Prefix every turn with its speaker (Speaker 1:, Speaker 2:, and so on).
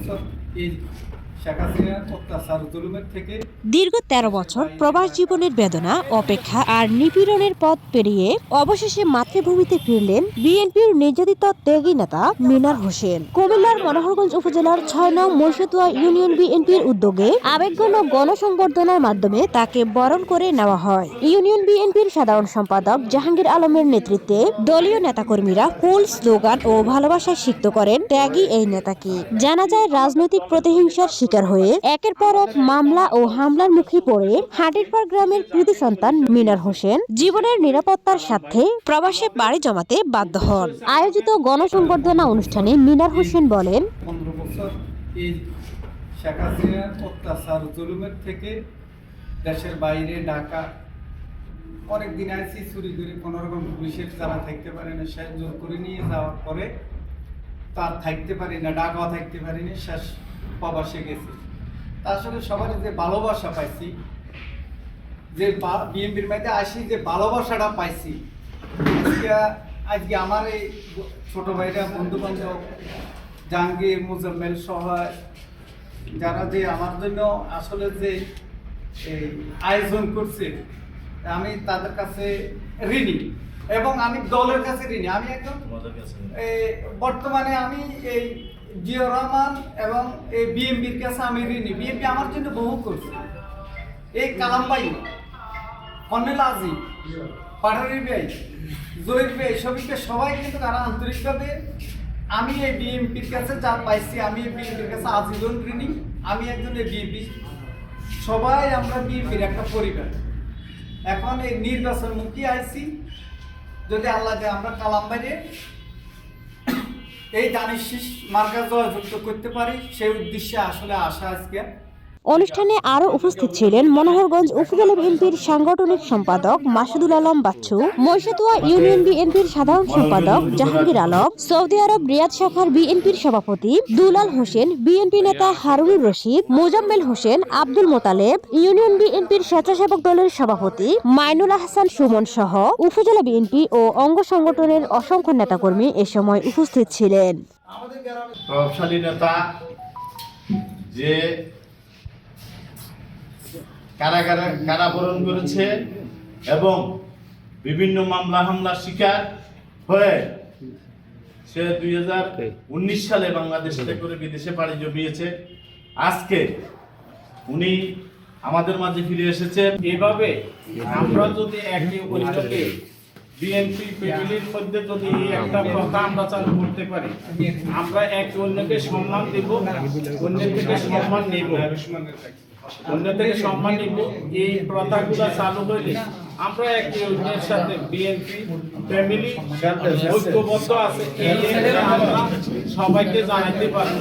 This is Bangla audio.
Speaker 1: বছর এই
Speaker 2: দীর্ঘ ১৩ বছর প্রবাস জীবনের বেদনা, অপেক্ষা আর নিপীড়নের পথ পেরিয়ে অবশেষে মাতৃভূমিতে ফিরলেন বিএনপির নির্যাতিত ত্যাগী নেতা মিনার হোসেন। কুমিল্লার মনোহরগঞ্জ উপজেলার ছয় নং মহিষতুয়া ইউনিয়ন বিএনপির উদ্যোগে আবেগঘন গণসংবর্ধনার মাধ্যমে তাকে বরণ করে নেওয়া হয়। ইউনিয়ন বিএনপির সাধারণ সম্পাদক জাহাঙ্গীর আলমের নেতৃত্বে দলীয় নেতাকর্মীরা ফুল স্লোগান ও ভালোবাসায় সিক্ত করেন ত্যাগী এই নেতাকে। জানা যায়, রাজনৈতিক প্রতিহিংসার শিকার হয়ে একের পর এক মামলা ও হামলার মুখে পড়ে হাটিরপাড় গ্রামের কৃতি সন্তান মিনার হোসেন। জীবনের নিরাপত্তার সাথে প্রবাসে বাড়ি জমাতে বাধ্য হন। আয়োজিত গণসংবর্ধনা অনুষ্ঠানে মিনার হোসেন বলেন
Speaker 1: শেখ হাসিনার অত্যাচার, জুলুমের থেকে দেশের বাইরে ঢাকা অনেক দিন আইসি, চুরি করে পুলিশের যারা থাকতে পারে না জোর করে নিয়ে যাওয়ার পরে তার থাকতে পারি না ঢাকাও থাকতে পারিনি শেষ প্রবাসে গেছি। তা আসলে সবার যে ভালোবাসা পাইছি যে বিএনপির মধ্যে আসি যে ভালোবাসাটা পাইছি আজকে আমার এই ছোট ভাইরা বন্ধু বান্ধব জাহাঙ্গীর মুজাম্মেল সহ যারা যে আমার জন্য আসলে যে আয়োজন করছে আমি তাদের কাছে ঋণী এবং আমি দলের কাছে ঋণী। আমি একদম এই বর্তমানে আমি এই জিয়া রহমান এবং এই বিএমপির কাছে আমি ঋণী। বিএমপি আমার জন্য বহু করছে। এই কালাম ভাই, অনিল আজি পাঠারি ভাই, জহির ভাই সবিকে সবাই কিন্তু তারা আন্তরিকভাবে আমি এই বিএমপির কাছে যা পাইছি, আমি এই বিএমপির কাছে আজীবন ঋণী। আমি একজন এই বিএমপি সবাই আমরা বিএমপির একটা পরিবার। এখন এই নির্বাচন মুখী আইছি। যদি আল্লাহ আমরা কালাম বাইরে এই দানিশিস মার্কা যুক্ত করতে পারি সেই উদ্দেশ্যে আসলে আসা আজকে।
Speaker 2: অনুষ্ঠানে আরও উপস্থিত ছিলেন মনোহরগঞ্জ উপজেলা বিএনপির সাংগঠনিক সম্পাদক মাসুদুল আলম বাচ্চু, মহিষাতুয়া ইউনিয়ন বিএনপির সাধারণ সম্পাদক Jahangir Alam, Saudi Arab Riyadh শাখার বিএনপির সভাপতি দুলাল হোসেন, বিএনপি নেতা হারুনুর রশিদ, মোজাম্মেল হোসেন, আব্দুল মোতালেব, ইউনিয়ন বিএনপির স্বেচ্ছাসেবক দলের সভাপতি মাইনুল আহসান সুমন সহ উপজেলা বিএনপি ও অঙ্গ সংগঠনের অসংখ্য নেতাকর্মী এ সময় উপস্থিত ছিলেন।
Speaker 3: প্রভাবশালী নেতা যে কারাগারে কারাবরণ করেছে এবং বিভিন্ন মামলা, হামলার শিকার হয়ে সে দুই উনিশ সালে বাংলাদেশ করে বিদেশে পাড়ি জমিয়েছে। আজকে উনি আমাদের মাঝে ফিরে এসেছে
Speaker 4: এভাবে আমরা যদি একে অন্যকে বিএনপি ফ্যামিলির মধ্যে যদি একটা প্রথা আমরা চালু করতে পারি, আমরা একে অন্যকে সম্মান দেব, অন্যের থেকে সম্মান নেব। অন্য থেকে সম্মান নিব। এই প্রথাগুলো চালু হইলে আমরা একে অন্যের সাথে বিএনপি, ফ্যামিলি, ঐক্যবদ্ধ আছে। এই আমরা সবাইকে জানাইতে পারি